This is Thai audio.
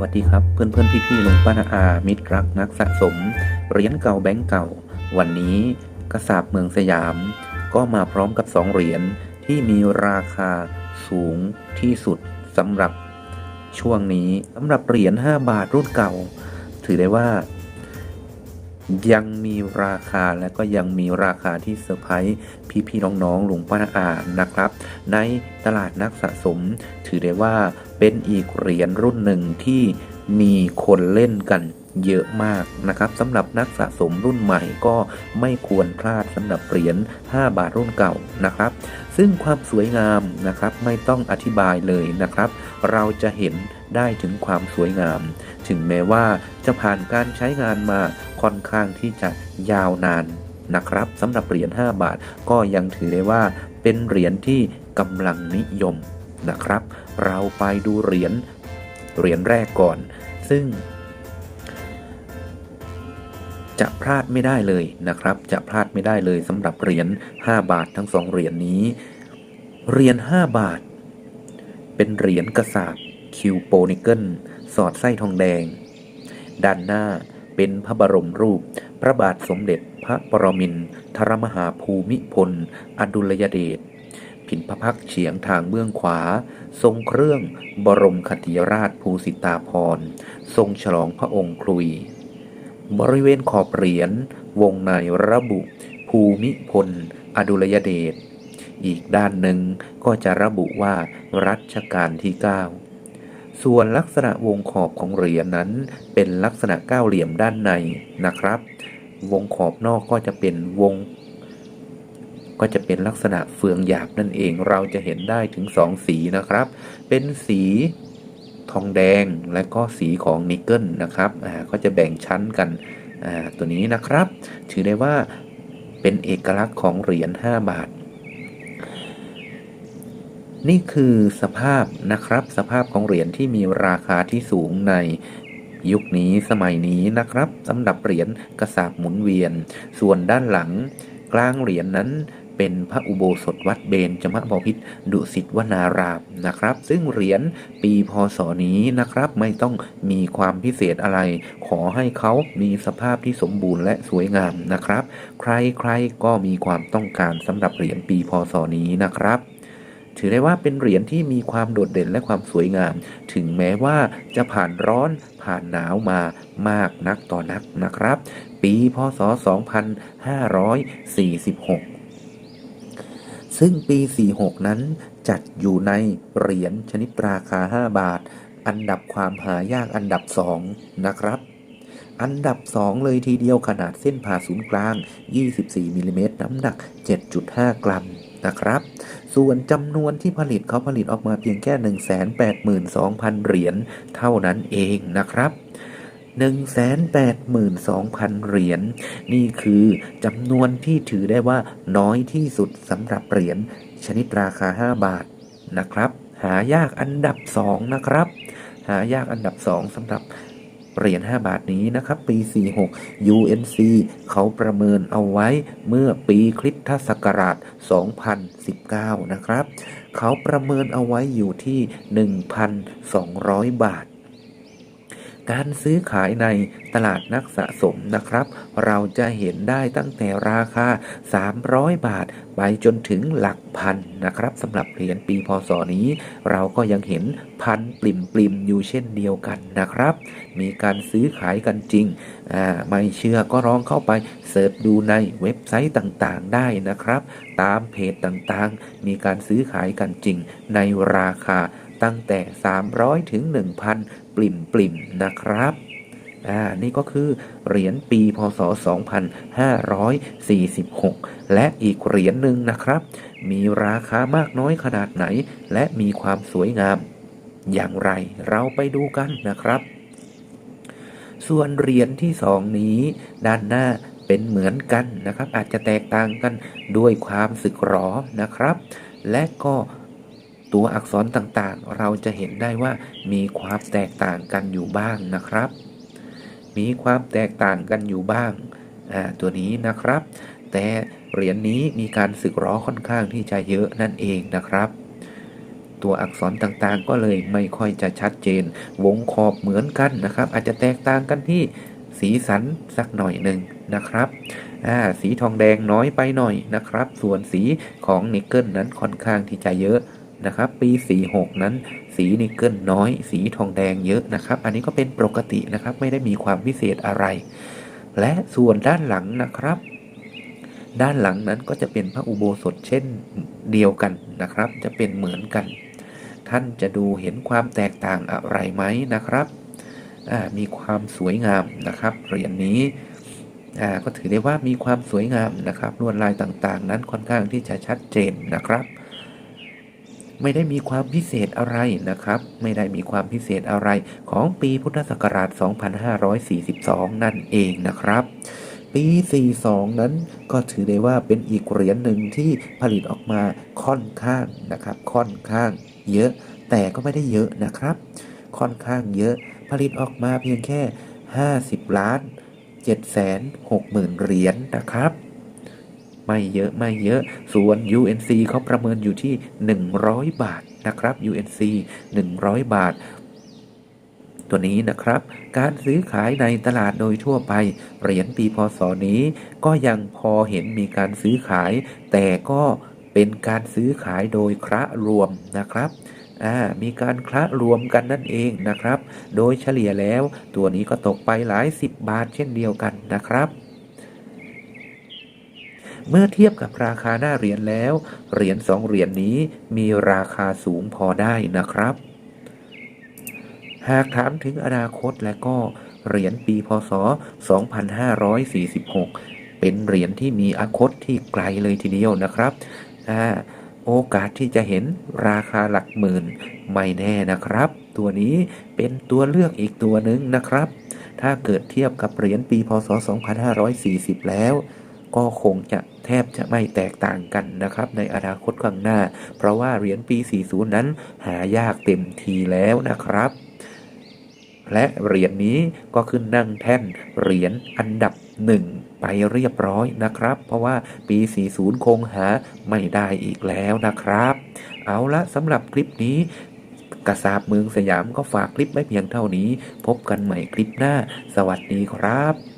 วัสดีครับเพื่อนเพื่อนพี่พี่ลุงป้านาอามิตรรักนักสะสมเหรียญเก่าแบงก์เก่า วันนี้กระสาบเมืองสยาม ก็มาพร้อมกับสองเหรียญที่มีราคาสูงที่สุดสำหรับช่วงนี้สำหรับเหรียญ5บาทรุ่นเก่า ถือได้ว่า ยังมีราคาและก็ยังมีราคาที่เซอร์ไพรส์พี่ๆน้องๆลุงป้านาอานะครับ ในตลาดนักสะสม ถือได้ว่าเป็นอีกเหรียญรุ่นหนึ่งที่มีคนเล่นกันเยอะมากนะครับสำหรับนักสะสมรุ่นใหม่ก็ไม่ควรพลาดสำหรับเหรียญ 5 บาทรุ่นเก่านะครับ ซึ่งความสวยงามนะครับไม่ต้องอธิบายเลยนะครับ เราจะเห็น ได้ถึงความสวยงาม ถึงแม้ว่าจะผ่านการใช้งานมาค่อนข้างที่จะยาวนานนะครับสำหรับเหรียญ5บาทก็ยังถือได้ว่าเป็นเหรียญที่กำลังนิยมนะครับ เราไปดูเหรียญเหรียญแรกก่อน ซึ่ง จะพลาดไม่ได้เลยนะครับ จะพลาดไม่ได้เลยสำหรับเหรียญ5บาททั้งสองเหรียญนี้เหรียญ5บาท เป็นเหรียญกระสาบ คิวโปนิเกิลสอดไส้ทองแดง ด้านหน้าเป็นพระบรมรูป พระบาทสมเด็จพระปรมินทรมหาภูมิพล อดุลยเดชผินพระพักเฉียงทางเบื้องขวา ทรงเครื่องบรมคติราชภูสิตาพร ทรงฉลองพระองค์คลุย บริเวณขอบเหรียญวงในระบุ ภูมิพล อดุลยเดชอีกด้านหนึ่งก็จะระบุว่ารัชกาลที่ 9 ส่วนลักษณะวงขอบของเหรียญนั้น เป็นลักษณะก้าวเหลี่ยมด้านในนะครับ วงขอบนอกก็จะเป็นวง ก็จะเป็นลักษณะเฟืองหยาบนั่นเอง เราจะเห็นได้ถึงสองสีนะครับ เป็นสีทองแดงและก็สีของนิกเกิลนะครับอ่าก็จะแบ่งชั้นกันอ่าตัวนี้นะครับ ถือได้ว่าเป็นเอกลักษณ์ของเหรียญ5บาท นี่คือสภาพนะครับ สภาพของเหรียญที่มีราคาที่สูงในยุคนี้สมัยนี้นะครับสำหรับเหรียญกระสาบหมุนเวียน ส่วนด้านหลัง กลางเหรียญนนั้นเป็นพระอุโบสถวัดเบญจมบพิตรดุสิตวนารามนะครับ ซึ่งเหรียญปีพศนี้นะครับไม่ต้องมีความพิเศษอะไร ขอให้เขามีสภาพที่สมบูรณ์และสวยงามนะครับ ใครๆก็มีความต้องการสำหรับเหรียญปีพศนี้นะครับ ถือได้ว่าเป็นเหรียญที่มีความโดดเด่นและความสวยงาม ถึงแม้ว่าจะผ่านร้อนผ่านหนาวมามากนักต่อนักนะครับ ปีพศ 2546 ซึ่งปี 46 นั้นจัดอยู่ในเหรียญชนิดราคา 5 บาท อันดับความหายากอันดับ 2 นะครับอันดับ 2 เลยทีเดียวขนาดเส้นผ่าศูนย์กลาง 24มิลลิเมตรน้ำหนัก 7.5 กรัม นะครับ ส่วนจำนวนที่ผลิตเขาผลิตออกมาเพียงแค่ 182,000 เหรียญเท่านั้นเองนะครับ182,000 เหรียญนี่คือจำนวนที่ถือได้ว่าน้อยที่สุดสำหรับเหรียญชนิดราคา 5 บาทนะครับ หายากอันดับ 2 นะครับ หายากอันดับ 2สำหรับ เหรียญ5บาทนี้นะครับปี 46 UNC เขาประเมินเอาไว้เมื่อปีคริสตศักราช 2019 นะครับ เขาประเมินเอาไว้อยู่ที่ 1,200 บาท การซื้อขายในตลาดนักสะสมนะครับ เราจะเห็นได้ตั้งแต่ราคา 300 บาท ไปจนถึงหลักพันนะครับสำหรับเหรียญปีพศนี้ เราก็ยังเห็นพันปริมปริมอยู่เช่นเดียวกันนะครับ มีการซื้อขายกันจริงไม่เชื่อก็ลองเข้าไปเสิร์ชดูในเว็บไซต์ต่างๆ ได้นะครับ ตามเพจต่างๆ มีการซื้อขายกันจริงในราคา ตั้งแต่ 300 ถึง 1,000ปริมปริมนะครับอ่านี่ก็คือเหรียญปีพศ 2546 และอีกเหรียญหนึ่งนะครับ มีราคามากน้อยขนาดไหน และมีความสวยงาม อย่างไรเราไปดูกันนะครับ ส่วนเหรียญที่สองนี้ ด้านหน้าเป็นเหมือนกันนะครับ อาจจะแตกต่างกันด้วยความสึกหรอนะครับ และก็ ตัวอักษรต่างๆ เราจะเห็นได้ว่ามีความแตกต่างกันอยู่บ้างนะครับ มีความแตกต่างกันอยู่บ้างตัวนี้นะครับ แต่เหรียญนี้มีการสึกหรอค่อนข้างที่จะเยอะนั่นเองนะครับ ตัวอักษรต่างๆ ก็เลยไม่ค่อยจะชัดเจน วงขอบเหมือนกันนะครับ อาจจะแตกต่างกันที่สีสันสักหน่อยหนึ่งนะครับสีทองแดงน้อยไปหน่อยนะครับ ส่วนสีของนิกเกิลนั้นค่อนข้างที่จะเยอะ นะครับปี 46 นั้น สีนิกเกิลน้อย สีทองแดงเยอะนะครับ อันนี้ก็เป็นปกตินะครับ ไม่ได้มีความพิเศษอะไร และส่วนด้านหลังนะครับ ด้านหลังนั้นก็จะเป็นพระอุโบสถเช่นเดียวกันนะครับ จะเป็นเหมือนกัน ท่านจะดูเห็นความแตกต่างอะไรไหมนะครับมีความสวยงามนะครับเหรียญนนี้ก็ถือได้ว่ามีความสวยงามนะครับลวดลายต่างๆ นั้นค่อนข้างที่จะชัดเจนนะครับ ไม่ได้มีความพิเศษอะไรนะครับ ไม่ได้มีความพิเศษอะไรของปีพุทธศักราช 2542 นั่นเองนะครับ ปี 42 นั้นก็ถือได้ว่าเป็นอีกเหรียญหนึ่งที่ผลิตออกมาค่อนข้างนะครับ ค่อนข้างเยอะ แต่ก็ไม่ได้เยอะนะครับ ค่อนข้างเยอะ ผลิตออกมาเพียงแค่ 50 ล้าน7แสน6หมื่นเหรียญนะครับ ไม่เยอะไม่เยอะ ส่วน UNC เขาประเมินอยู่ที่ 100 บาทนะครับ UNC 100 บาท ตัวนี้นะครับ การซื้อขายในตลาดโดยทั่วไป เหรียญปีพศนี้ ก็ยังพอเห็นมีการซื้อขาย แต่ก็เป็นการซื้อขายโดยคระรวมนะครับมีการคละรวมกันนั่นเองนะครับ โดยเฉลี่ยแล้วตัวนี้ก็ตกไปหลายสิบบาทเช่นเดียวกันนะครับ เมื่อเทียบกับราคาหน้าเหรียญแล้ว เหรียญสองเหรียญนี้มีราคาสูงพอได้นะครับ หากถามถึงอนาคตและก็เหรียญปีพศ 2546 เป็นเหรียญที่มีอนาคตที่ไกลเลยทีเดียวนะครับอโอกาสที่จะเห็นราคาหลักหมื่นไม่แน่นะครับ ตัวนี้เป็นตัวเลือกอีกตัวหนึ่งนะครับ ถ้าเกิดเทียบกับเหรียญปีพศ 2540 แล้ว ก็คงจะแทบจะไม่แตกต่างกันนะครับในอนาคตข้างหน้า เพราะว่าเหรียญปี 40 นั้นหายากเต็มทีแล้วนะครับ และเหรียญนี้ก็ขึ้นนั่งแท่นเหรียญอันดับหนึ่งไปเรียบร้อยนะครับ เพราะว่าปี 40 คงหาไม่ได้อีกแล้วนะครับ เอาละสำหรับคลิปนี้กระสาบเมืองสยามก็ฝากคลิปไว้เพียงเท่านี้ พบกันใหม่คลิปหน้า สวัสดีครับ